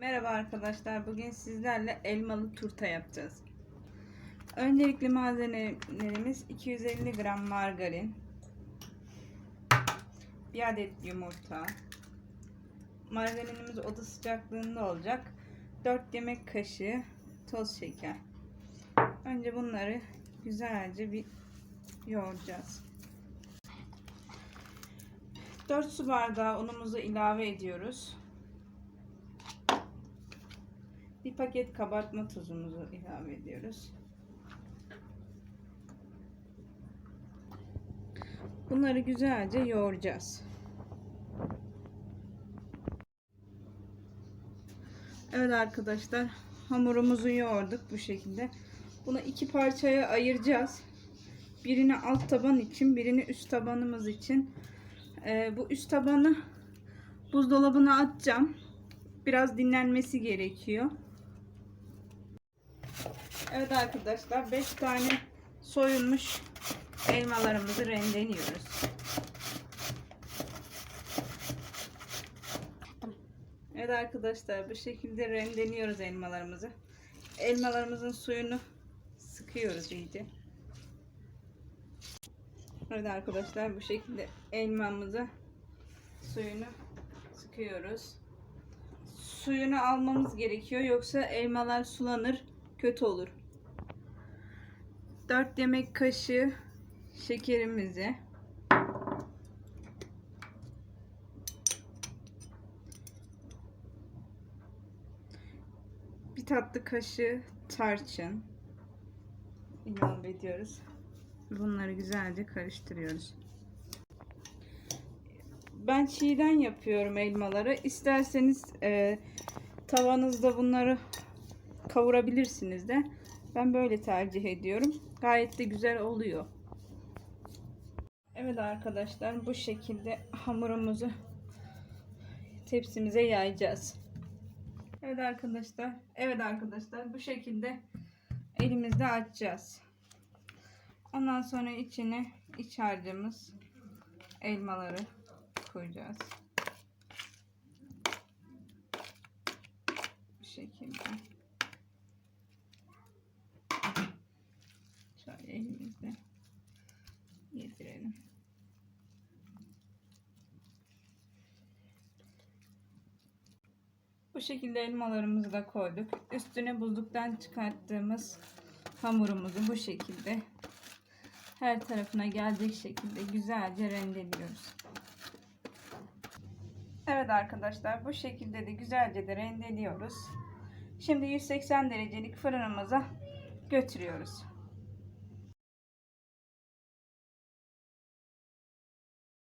Merhaba arkadaşlar. Bugün sizlerle elmalı turta yapacağız. Öncelikli malzemelerimiz 250 gram margarin, bir adet yumurta, margarinimiz oda sıcaklığında olacak, 4 yemek kaşığı toz şeker. Önce bunları güzelce bir yoğuracağız. 4 su bardağı unumuzu ilave ediyoruz. Bir paket kabartma tuzumuzu ilave ediyoruz. Bunları güzelce yoğuracağız. Evet arkadaşlar hamurumuzu yoğurduk bu şekilde. Bunu iki parçaya ayıracağız. Birini alt taban için, birini üst tabanımız için. Ee, bu üst tabanı buzdolabına atacağım. Biraz dinlenmesi gerekiyor. Evet arkadaşlar 5 tane soyulmuş elmalarımızı rendeliyoruz. Evet arkadaşlar bu şekilde rendeliyoruz elmalarımızı. Elmalarımızın suyunu sıkıyoruz iyice. Evet arkadaşlar bu şekilde elmamızı suyunu sıkıyoruz. Suyunu almamız gerekiyor yoksa elmalar sulanır kötü olur. 4 yemek kaşığı şekerimizi bir tatlı kaşığı tarçın ilave ediyoruz. Bunları güzelce karıştırıyoruz. Ben çiğden yapıyorum elmaları. İsterseniz e, tavanızda bunları kavurabilirsiniz de. Ben böyle tercih ediyorum. Gayet de güzel oluyor. Evet arkadaşlar bu şekilde hamurumuzu tepsimize yayacağız. Evet arkadaşlar. Evet arkadaşlar bu şekilde elimizde açacağız. Ondan sonra içine iç harcımız elmaları koyacağız. Bu şekilde. Şöyle elimizle yedirelim. Bu şekilde elmalarımızı da koyduk. Üstüne buzluktan çıkarttığımız hamurumuzu bu şekilde her tarafına gelecek şekilde güzelce rendeliyoruz. Evet arkadaşlar bu şekilde de güzelce de rendeliyoruz. Şimdi 180 derecelik fırınımıza götürüyoruz.